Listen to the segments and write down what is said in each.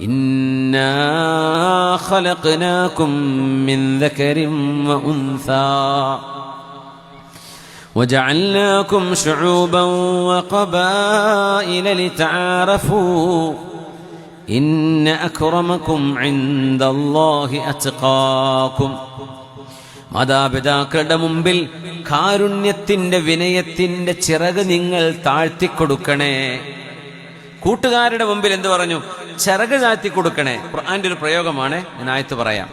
إنا خلقناكم من ذكر وأنثى وجعلناكم شعوبا وقبائل لتعارفوا إن أكرمكم عند الله أتقاكم മാതാപിതാക്കളുടെ മുമ്പിൽ കാരുണ്യത്തിന്റെ വിനയത്തിന്റെ ചിറക് നിങ്ങൾ താഴ്ത്തിക്കൊടുക്കണേ കൂട്ടുകാരുടെ മുമ്പിൽ എന്ത് പറഞ്ഞു ചിറക് ചാറ്റി കൊടുക്കണേ. ഖുർആന്റെ ഒരു പ്രയോഗമാണ്. ഞാൻ ആയത്ത് പറയാം.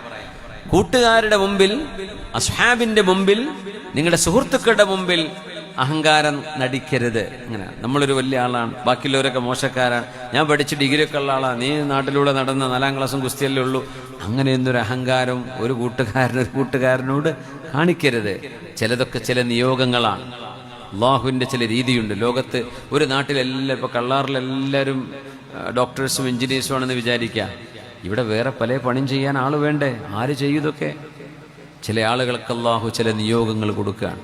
കൂട്ടുകാരുടെ മുമ്പിൽ അസ്ഹാബിന്റെ മുമ്പിൽ നിങ്ങളുടെ സുഹൃത്തുക്കളുടെ മുമ്പിൽ അഹങ്കാരം നടിക്കരുത്. അങ്ങനെ നമ്മളൊരു വലിയ ആളാണ്. ബാക്കിയുള്ളവരൊക്കെ മോശക്കാരാണ്. ഞാൻ പഠിച്ച് ഡിഗ്രി ഒക്കെ ഉള്ള ആളാണ് നീ നാട്ടിലൂടെ നടന്ന നാലാം ക്ലാസ്സും കുസ്തിയല്ലേ ഉള്ളൂ. അങ്ങനെയൊന്നൊരു അഹങ്കാരം ഒരു കൂട്ടുകാരൻ ഒരു കൂട്ടുകാരനോട് കാണിക്കരുത്. ചിലതൊക്കെ ചില നിയോഗങ്ങളാണ്. അള്ളാഹുവിന്റെ ചില രീതിയുണ്ട്. ലോകത്ത് ഒരു നാട്ടിലെല്ലാം ഇപ്പോൾ കള്ളാറിലെല്ലാവരും ഡോക്ടേഴ്സും എഞ്ചിനീയേഴ്സും ആണെന്ന് വിചാരിക്കുക ഇവിടെ വേറെ പല പണിയും ചെയ്യാൻ ആൾ വേണ്ടേ? ആര് ചെയ്തൊക്കെ ചില ആളുകൾക്ക് അള്ളാഹു ചില നിയോഗങ്ങൾ കൊടുക്കുകയാണ്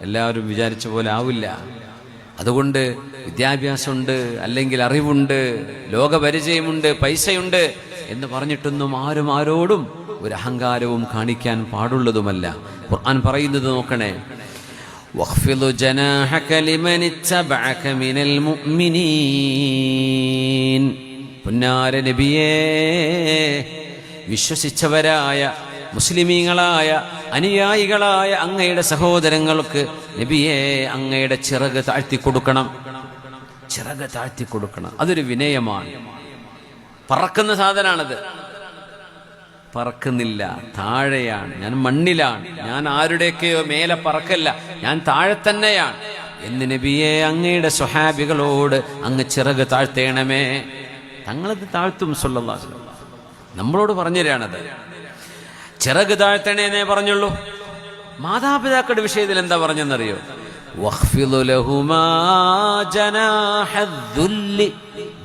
എല്ലാവരും വിചാരിച്ച പോലെ ആവില്ല. അതുകൊണ്ട് വിദ്യാഭ്യാസമുണ്ട് അല്ലെങ്കിൽ അറിവുണ്ട് ലോകപരിചയമുണ്ട് പൈസയുണ്ട് എന്ന് പറഞ്ഞിട്ടൊന്നും ആരും ആരോടും ഒരു അഹങ്കാരവും കാണിക്കാൻ പാടുള്ളതുമല്ല. ഖുർആൻ പറയുന്നത് നോക്കണേ واخفض جناحك لمن اتبعك من المؤمنين പുന്നാര നബിയേ വിശ്വസിച്ചവരായ മുസ്ലിമീങ്ങളായ അനുയായികളായ അങ്ങയുടെ സഹോദരങ്ങൾക്ക് നബിയെ അങ്ങയുടെ ചിറക് താഴ്ത്തി കൊടുക്കണം ചിറക് താഴ്ത്തി കൊടുക്കണം അതൊരു വിനയമാണ് പറക്കുന്ന സാധനാണത് പറക്കുന്നില്ല. താഴെയാണ്. ഞാൻ മണ്ണിലാണ്. ഞാൻ ആരുടെയൊക്കെയോ മേലെ പറക്കല്ല. ഞാൻ താഴെ തന്നെയാണ്. എന്ന് നബിയെ അങ്ങയുടെ സ്വഹാബികളോട് അങ്ങ് ചിറക് താഴ്ത്തേണമേ. തങ്ങളത് താഴ്ത്തും സല്ലല്ലാഹു നമ്മളോട് പറഞ്ഞു തരാണത് ചിറക് താഴ്ത്തണേന്നേ പറഞ്ഞുള്ളൂ. മാതാപിതാക്കളുടെ വിഷയത്തിൽ എന്താ പറഞ്ഞെന്നറിയോ.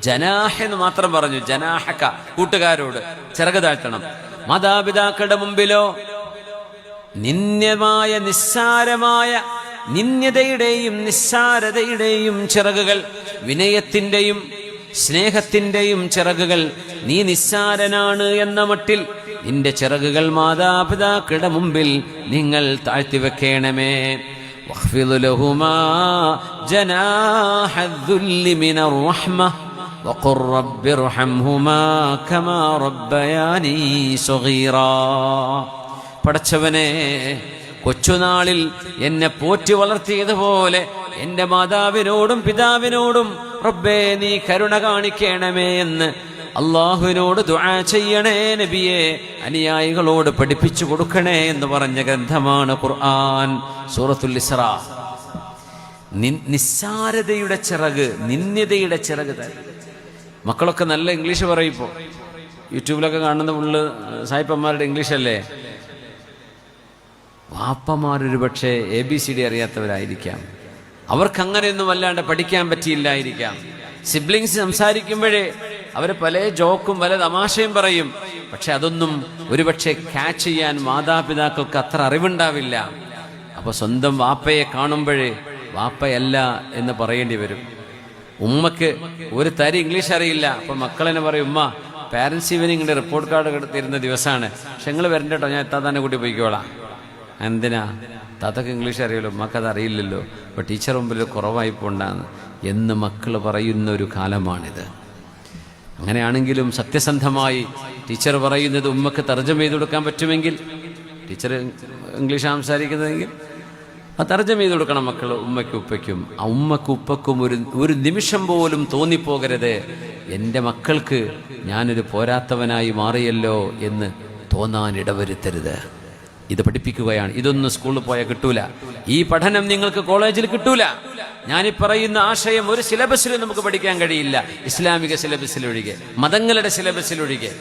ജനാഹ എന്ന് മാത്രം പറഞ്ഞു. ജനാഹക്ക. കൂട്ടുകാരോട്. ചിറക് താഴ്ത്തണം. മാതാപിതാക്കളുടെ മുമ്പിലോ നിന്യമായ നിസ്സാരമായ നിന്യതയുടെയും നിസ്സാരതയുടെയും ചിറകുകൾ വിനയത്തിന്റെയും സ്നേഹത്തിന്റെയും ചിറകുകൾ നീ നിസ്സാരനാണ് എന്ന മട്ടിൽ നിന്റെ ചിറകുകൾ മാതാപിതാക്കളുടെ മുമ്പിൽ നിങ്ങൾ താഴ്ത്തിവെക്കണമേ. വഹ്ഫിദുലഹുമാ ജനാഹദ്ദുല്ലി മിനർ റഹ്മ. وقل رب ارحمهما كما ربياني صغيرا പടച്ചവനെ കൊച്ചുനാളിൽ എന്നെ പോറ്റി വളർത്തിയതുപോലെ എന്റെ മാതാവിനോടും പിതാവിനോടും റബ്ബേ നീ കരുണ കാണിക്കണമേ എന്ന് അള്ളാഹുവിനോട് ദുആ ചെയ്യണേ നബിയെ അനുയായികളോട് പഠിപ്പിച്ചു കൊടുക്കണേ എന്ന് പറഞ്ഞ ഗ്രന്ഥമാണ് ഖുർആൻ സൂറത്തുൽ ഇസ്രാ നി- നിസ്സാരതയുടെ ചിറക് നിന്ദ്യതയുടെ ചിറക് തരും മക്കളൊക്കെ നല്ല ഇംഗ്ലീഷ് പറയും ഇപ്പോൾ യൂട്യൂബിലൊക്കെ കാണുന്ന ഉള്ളു സായിപ്പന്മാരുടെ ഇംഗ്ലീഷ് അല്ലേ? വാപ്പമാരൊരു പക്ഷേ എ ബി സി ഡി അറിയാത്തവരായിരിക്കാം. അവർക്ക് അങ്ങനെയൊന്നും വല്ലാണ്ട് പഠിക്കാൻ പറ്റിയില്ലായിരിക്കാം. സിബ്ലിങ്സ് സംസാരിക്കുമ്പോഴേ അവർ പല ജോക്കും പല തമാശയും പറയും. പക്ഷെ അതൊന്നും ഒരുപക്ഷെ ക്യാച്ച് ചെയ്യാൻ മാതാപിതാക്കൾക്ക് അത്ര അറിവുണ്ടാവില്ല. അപ്പോൾ സ്വന്തം വാപ്പയെ കാണുമ്പോഴേ വാപ്പയല്ല എന്ന് പറയേണ്ടി വരും. ഉമ്മക്ക് ഒരു തരി ഇംഗ്ലീഷ് അറിയില്ല. അപ്പൊ മക്കളെന്നെ പറയും ഉമ്മ പാരന്റ്സ് ഈവനിങ് റിപ്പോർട്ട് കാർഡ് തരുന്ന ദിവസമാണ് പക്ഷെ നിങ്ങൾ വരണ്ട കേട്ടോ ഞാൻ എത്താൻ തന്നെ കൂട്ടി പോയിക്കോളാം. എന്തിനാ? താത്തക്ക് ഇംഗ്ലീഷ് അറിയുള്ളൂ ഉമ്മക്ക് അത് അറിയില്ലല്ലോ. അപ്പൊ ടീച്ചർ മുമ്പിൽ കുറവായി പോണ്ടാന്ന്. എന്ന് മക്കൾ പറയുന്ന ഒരു കാലമാണിത്. അങ്ങനെയാണെങ്കിലും സത്യസന്ധമായി ടീച്ചർ പറയുന്നത് ഉമ്മക്ക് തർജം ചെയ്ത് കൊടുക്കാൻ പറ്റുമെങ്കിൽ ടീച്ചർ ഇംഗ്ലീഷ് സംസാരിക്കുന്നതെങ്കിൽ ആ തർജമ ചെയ്ത് കൊടുക്കണം മക്കൾ ഉമ്മയ്ക്കും ഉപ്പയ്ക്കും. ആ ഉമ്മക്കും ഉപ്പക്കും ഒരു ഒരു നിമിഷം പോലും തോന്നിപ്പോകരുത്. എന്റെ മക്കൾക്ക് ഞാനൊരു പോരാത്തവനായി മാറിയല്ലോ എന്ന് തോന്നാൻ ഇടവരുത്തരുത് ഇത് പഠിപ്പിക്കുകയാണ്. ഇതൊന്നും സ്കൂളിൽ പോയാൽ കിട്ടൂല. ഈ പഠനം നിങ്ങൾക്ക് കോളേജിൽ കിട്ടൂല. ഞാനീ പറയുന്ന ആശയം ഒരു സിലബസിലും നമുക്ക് പഠിക്കാൻ കഴിയില്ല. ഇസ്ലാമിക സിലബസിലൊഴികെ മതങ്ങളുടെ സിലബസിലൊഴികെ.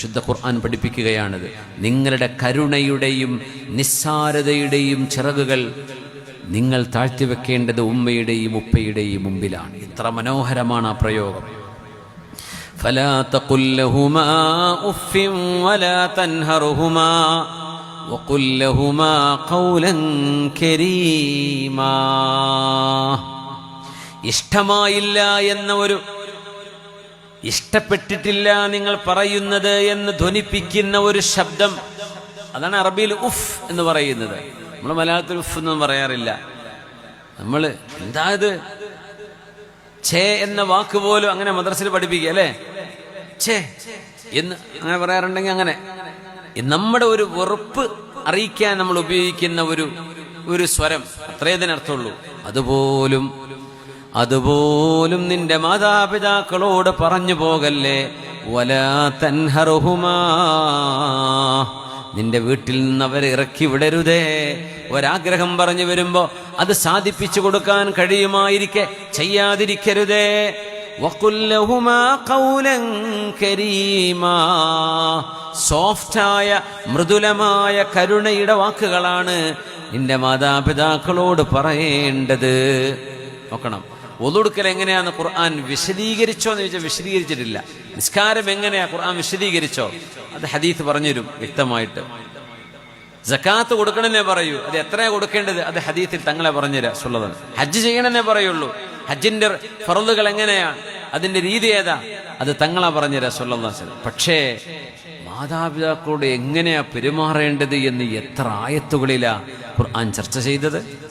ശുദ്ധ ഖുർആൻ പഠിപ്പിക്കുകയാണിത് നിങ്ങളുടെ കരുണയുടെയും നിസ്സാരതയുടെയും ചിറകുകൾ നിങ്ങൾ താഴ്ത്തിവെക്കേണ്ടത് ഉമ്മയുടെയും ഉപ്പയുടെയും മുമ്പിലാണ് ഇത്ര മനോഹരമാണ് ആ പ്രയോഗം فلا تقل لهما اف ولا تنهرهما وقل لهما قولا كريما ഇഷ്ടമായില്ല എന്ന ഒരു ഇഷ്ടപ്പെട്ടിട്ടില്ല നിങ്ങൾ പറയുന്നത് എന്ന് ധ്വനിപ്പിക്കുന്ന ഒരു ശബ്ദം. അതാണ് അറബിയിൽ ഉഫ് എന്ന് പറയുന്നത്. നമ്മൾ മലയാളത്തിൽ ഉഫ് എന്നൊന്നും പറയാറില്ല. നമ്മൾ എന്താ ഇത്? ഛേ എന്ന വാക്ക് പോലും അങ്ങനെ മദ്രസയിൽ പഠിപ്പിക്കുക അല്ലേ? ഛേ എന്ന് അങ്ങനെ പറയാറുണ്ടെങ്കിൽ അങ്ങനെ. നമ്മുടെ ഒരു വെറുപ്പ് അറിയിക്കാൻ നമ്മൾ ഉപയോഗിക്കുന്ന ഒരു ഒരു സ്വരം. അത്രേ ഇതിനർത്ഥമുള്ളൂ. അതുപോലും അതുപോലും നിന്റെ മാതാപിതാക്കളോട് പറഞ്ഞു പോകല്ലേ? വലാ തൻഹറുഹുമാ. നിന്റെ വീട്ടിൽ നിന്ന് അവരെ ഇറക്കി വിടരുതേ. ഒരാഗ്രഹം പറഞ്ഞു വരുമ്പോ അത് സാധിപ്പിച്ചു കൊടുക്കാൻ കഴിയുമായിരിക്കെ ചെയ്യാതിരിക്കരുതേ. സോഫ്റ്റായ മൃദുലമായ കരുണയുടെ വാക്കുകളാണ് നിന്റെ മാതാപിതാക്കളോട് പറയേണ്ടത്. നോക്കണം. ഒതുടുക്കൽ എങ്ങനെയാന്ന് ഖുർആൻ വിശദീകരിച്ചോ എന്ന് ചോദിച്ചാൽ വിശദീകരിച്ചിട്ടില്ല. നിസ്കാരം എങ്ങനെയാ ഖുർആൻ വിശദീകരിച്ചോ? അത് ഹദീത്ത് പറഞ്ഞുതരും വ്യക്തമായിട്ട്. ജക്കാത്ത് കൊടുക്കണമെന്നേ പറയൂ. അത് എത്രയാ കൊടുക്കേണ്ടത്? അത് ഹദീത്തിൽ തങ്ങളെ പറഞ്ഞുതരാ. സുള്ളതാണ് ഹജ്ജ് ചെയ്യണമെന്നേ പറയുള്ളൂ. ഹജ്ജിന്റെ ഫറലുകൾ എങ്ങനെയാ? അതിന്റെ രീതി ഏതാ? അത് തങ്ങളെ പറഞ്ഞുതരാ സുള്ളത് പക്ഷേ മാതാപിതാക്കളോട് എങ്ങനെയാ പെരുമാറേണ്ടത് എന്ന് എത്ര ആയത്തുകളിലാ ഖുർആൻ ചർച്ച ചെയ്തത്?